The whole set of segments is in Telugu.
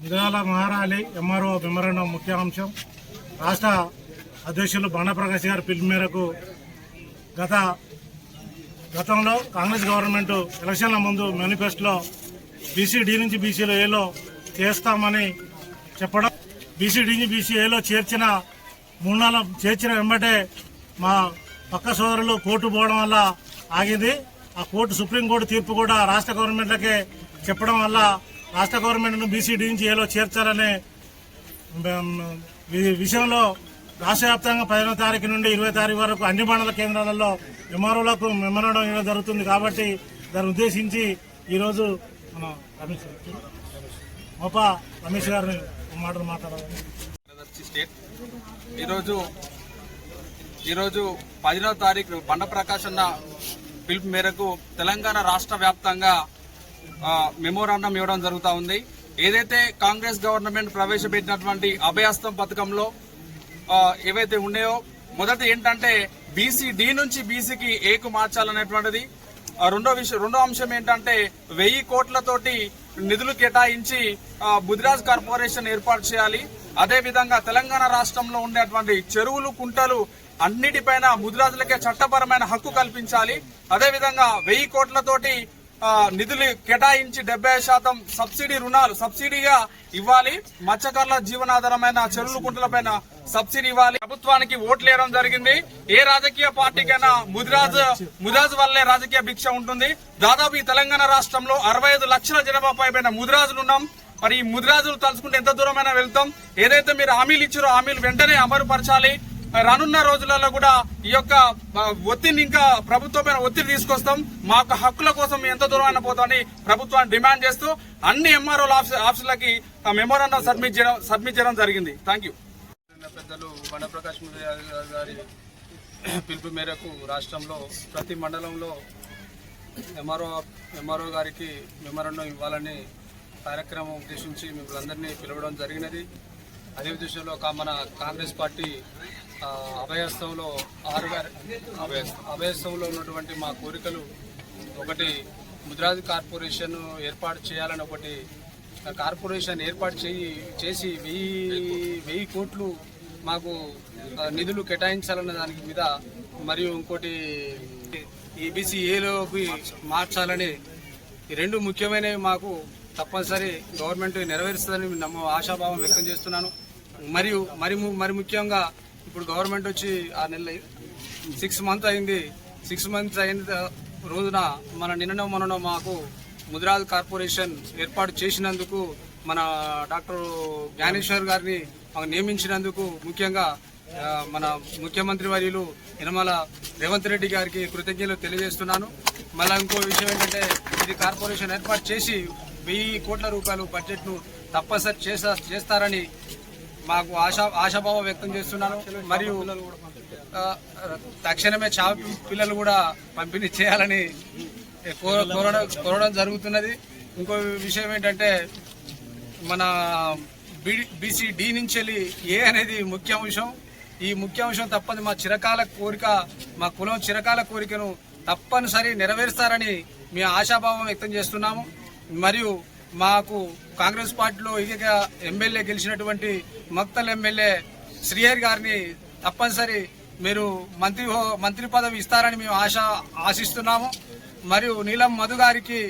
నిరాల మహారాలి ఎంఆర్ఓ మెమరాండం ముఖ్య అంశం రాష్ట్ర అధ్యక్షులు బండప్రకాష్ గారి పిలుపు మేరకు గత గతంలో కాంగ్రెస్ గవర్నమెంట్ ఎలక్షన్ల ముందు మేనిఫెస్టోలో బీసీడీ నుంచి బీసీలో ఏలో చేస్తామని చెప్పడం బీసీడీ నుంచి బీసీ ఏలో చేర్చిన మూడు నెలలు చేర్చిన వెంబటే మా పక్క సోదరులు కోర్టు పోవడం వల్ల ఆగింది. ఆ కోర్టు సుప్రీంకోర్టు తీర్పు కూడా రాష్ట్ర గవర్నమెంట్లకే చెప్పడం వల్ల రాష్ట్ర గవర్నమెంట్ను బీసీడీ నుంచి ఏలో చేర్చాలనే విషయంలో రాష్ట్ర వ్యాప్తంగా పదిహేనో తారీఖు నుండి ఇరవై తారీఖు వరకు అన్ని మండల కేంద్రాలలో ఎంఆర్ఓలకు మెమరాండం ఇవ్వడం జరుగుతుంది కాబట్టి దాన్ని ఉద్దేశించి ఈరోజు మన రమేష్ మోపా రమేష్ గారిని మాటలు మాట్లాడాలని ఈరోజు ఈరోజు పదినవ తారీఖు బండ ప్రకాష్ పిలుపు మేరకు తెలంగాణ రాష్ట్ర వ్యాప్తంగా మెమోరాండం ఇవ్వడం జరుగుతూ ఉంది. ఏదైతే కాంగ్రెస్ గవర్నమెంట్ ప్రవేశపెట్టినటువంటి అభయాస్తం పథకంలో ఏవైతే ఉన్నాయో మొదటి ఏంటంటే బీసీ డి నుంచి బీసీకి ఏకు మార్చాలనేటువంటిది. రెండో విషయం రెండో అంశం ఏంటంటే వెయ్యి కోట్లతోటి నిధులు కేటాయించి ఆ, కార్పొరేషన్ ఏర్పాటు చేయాలి. అదేవిధంగా తెలంగాణ రాష్ట్రంలో ఉండేటువంటి చెరువులు కుంటలు అన్నిటిపైన ముదిరాజులకే చట్టపరమైన హక్కు కల్పించాలి. అదేవిధంగా వెయ్యి కోట్లతోటి నిధులు కేటాయించి డెబ్బై శాతం సబ్సిడీ రుణాలు సబ్సిడీగా ఇవ్వాలి. మత్స్యకారుల జీవనాధారమైన చెరువులు కుంటలపైన సబ్సిడీ ఇవ్వాలి. ప్రభుత్వానికి ఓట్లు వేయడం జరిగింది. ఏ రాజకీయ పార్టీకైనా ముదిరాజ్ ముదిరాజ్ వల్లే రాజకీయ భిక్ష ఉంటుంది. దాదాపు ఈ తెలంగాణ రాష్ట్రంలో అరవై ఐదు లక్షల జనాభా పైన ముదిరాజులు ఉన్నాం. మరి ఈ ముదిరాజులు తలుచుకుంటే ఎంత దూరమైనా వెళ్తాం. ఏదైతే మీరు హామీలు ఇచ్చారో హామీలు వెంటనే అమలుపరచాలి. రానున్న రోజులలో కూడా ఈ యొక్క ఒత్తిడిని ఇంకా ప్రభుత్వం పైన ఒత్తిడి తీసుకొస్తాం. మా యొక్క హక్కుల కోసం ఎంత దూరమైన పోతామని ప్రభుత్వాన్ని డిమాండ్ చేస్తూ అన్ని ఎంఆర్ఓ ఆఫీసులకి మెమోరాండం సబ్మిట్ చేయడం సబ్మిట్ చేయడం జరిగింది. థ్యాంక్ యూ పెద్దలు బండప్రకాష్ గారి పిలుపు మేరకు రాష్ట్రంలో ప్రతి మండలంలో ఎంఆర్ఓ ఎంఆర్ఓ గారికి మెమోరాండం ఇవ్వాలని కార్యక్రమం ఉద్దేశించి మిమ్మల్ని అందరినీ పిలవడం జరిగినది. అదే ఉద్దేశంలో మన కాంగ్రెస్ పార్టీ అభయస్థంలో ఆరు అభయస్థంలో ఉన్నటువంటి మా కోరికలు ఒకటి ముద్రాజ్ కార్పొరేషన్ ఏర్పాటు చేయాలని ఒకటి కార్పొరేషన్ ఏర్పాటు చేయి చేసి వెయ్యి వెయ్యి కోట్లు మాకు నిధులు కేటాయించాలన్న దానికి మీద మరియు ఇంకోటి ఈబీసీ ఏలోకి మార్చాలని ఈ రెండు ముఖ్యమైనవి మాకు తప్పనిసరి గవర్నమెంట్ నెరవేరుస్తుందని నమ్మ ఆశాభావం వ్యక్తం చేస్తున్నాను. మరియు మరి మరి ముఖ్యంగా ఇప్పుడు గవర్నమెంట్ వచ్చి ఆ నెల సిక్స్ మంత్ అయింది. సిక్స్ మంత్స్ అయిన రోజున మన నిన్ననో మొన్ననో మాకు ముదిరాజ్ కార్పొరేషన్ ఏర్పాటు చేసినందుకు మన డాక్టర్ జ్ఞానేశ్వర్ గారిని నియమించినందుకు ముఖ్యంగా మన ముఖ్యమంత్రి వర్యులు యనమల రేవంత్ రెడ్డి గారికి కృతజ్ఞతలు తెలియజేస్తున్నాను. మళ్ళీ ఇంకో విషయం ఏంటంటే ఇది కార్పొరేషన్ ఏర్పాటు చేసి వెయ్యి కోట్ల రూపాయలు బడ్జెట్ను తప్పనిసరి చేసా చేస్తారని మాకు ఆశా ఆశాభావం వ్యక్తం చేస్తున్నాను. మరియు తక్షణమే చాప పిల్లలు కూడా పంపిణీ చేయాలని కోరడం కోరడం జరుగుతున్నది. ఇంకో విషయం ఏంటంటే మన బీసీ డి నుంచి వెళ్ళి ఏ అనేది ముఖ్య అంశం. ఈ ముఖ్య అంశం తప్పని మా చిరకాల కోరిక మా కులం చిరకాల కోరికను తప్పనిసరి నెరవేరుస్తారని మీ ఆశాభావం వ్యక్తం చేస్తున్నాము. మరియు మాకు కాంగ్రెస్ పార్టీలో ఇక ఎమ్మెల్యే గెలిచినటువంటి మక్తల్ ఎమ్మెల్యే శ్రీహరి గారిని తప్పనిసరి మీరు మంత్రి హో- మంత్రి పదవి ఇస్తారని మేము ఆశ ఆశిస్తున్నాము. మరియు నీలం మధు గారికి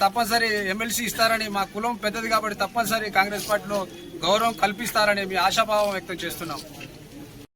తప్పనిసరి ఎమ్మెల్సీ ఇస్తారని మా కులం పెద్దది కాబట్టి తప్పనిసరి కాంగ్రెస్ పార్టీలో గౌరవం కల్పిస్తారని మీ ఆశాభావం వ్యక్తం చేస్తున్నాం